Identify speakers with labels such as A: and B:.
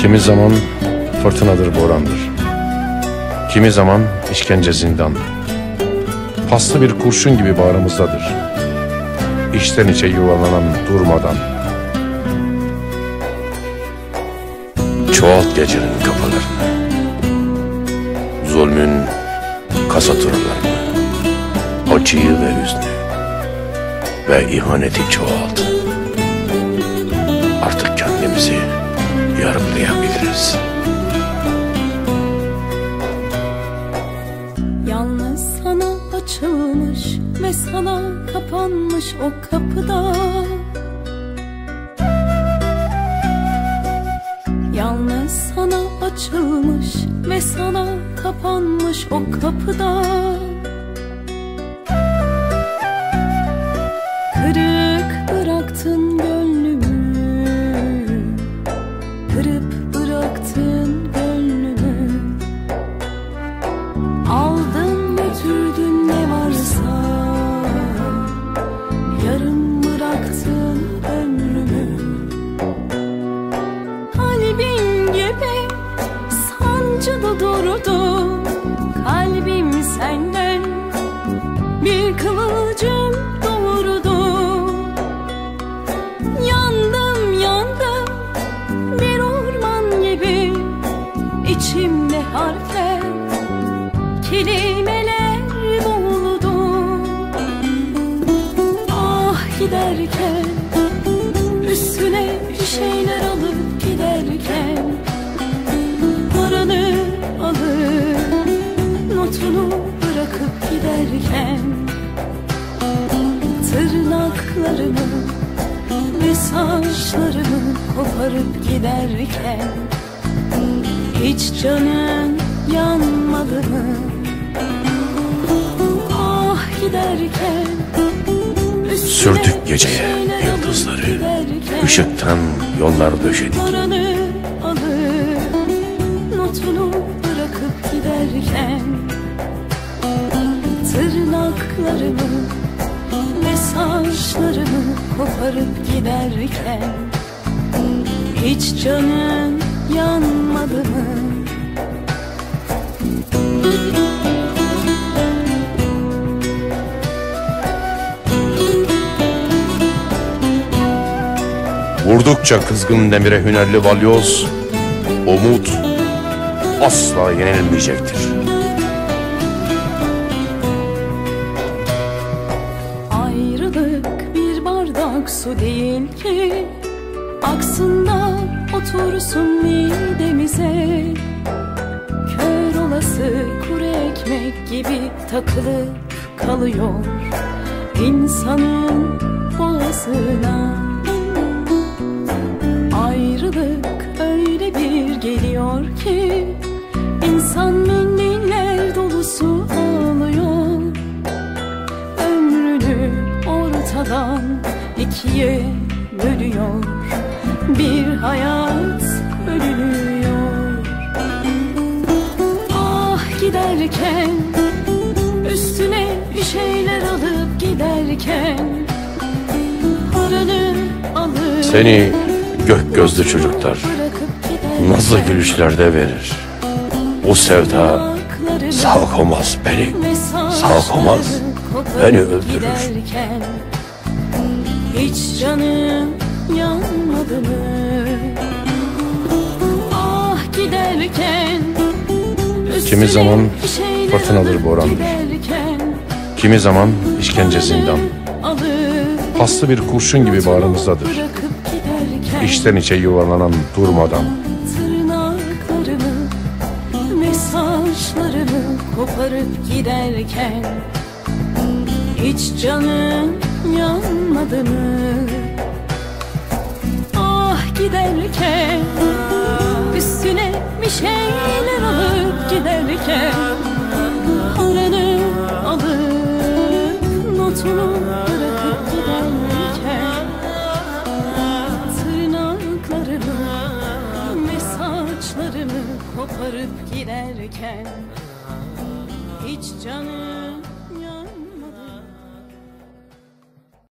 A: Kimi zaman fırtınadır borandır. Kimi zaman işkence zindan. Paslı bir kurşun gibi bağrımızdadır. İçten içe yuvalanan durmadan. Çoğalt gecenin kapılarını. Zulmün kasaturlarını. Acıyı ve hüznü. Ve ihaneti çoğalt. Artık kendimizi yarımlayabiliriz.
B: Yalnız sana açılmış ve sana kapanmış o kapıda Yalnız sana açılmış ve sana kapanmış o kapıda durdu Kalbim senden. Bir kıvılcım doğurdu. Yandım yandım bir orman gibi içimde harfler kelimeler boğuldu. Ah giderken saçlarımı koparıp giderken Hiç canın yanmadı mı? Ah giderken
A: Sürdük geceye yıldızları.
B: giderken,
A: Işıktan yollar döşedik.
B: Alıp notunu bırakıp giderken Tırnaklarımı saçlarımı koparıp giderken Hiç canın yanmadı mı?
A: Vurdukça kızgın demire hünerli balyoz, umut asla yenilmeyecektir.
B: Bardak su değil ki. Aksında otursun midemize. Kör olası kuru ekmek gibi takılıp kalıyor. İnsanın boğazına ikiye bölüyor bir hayat bölünüyor ah giderken üstüne bir şeyler alıp giderken
A: Seni gök gözlü çocuklar nazlı gülüşlerde verir. O sevda sağ olmaz beni, sağ olmaz beni öldürür.
B: Hiç canım yanmadı mı? Ah giderken
A: Kimi zaman fırtınadır borandır. Kimi zaman işkence zindan. Paslı bir kurşun gibi bağrımızdadır. İçten içe yuvalanan durmadan.
B: Saçlarımı koparıp giderken Hiç canın yanmadı mı? Ah giderken Üstüne bir şeyler alıp giderken Paranı alıp notunu bırakıp giderken Tırnaklarımı ve saçlarımı koparıp giderken Hiç canım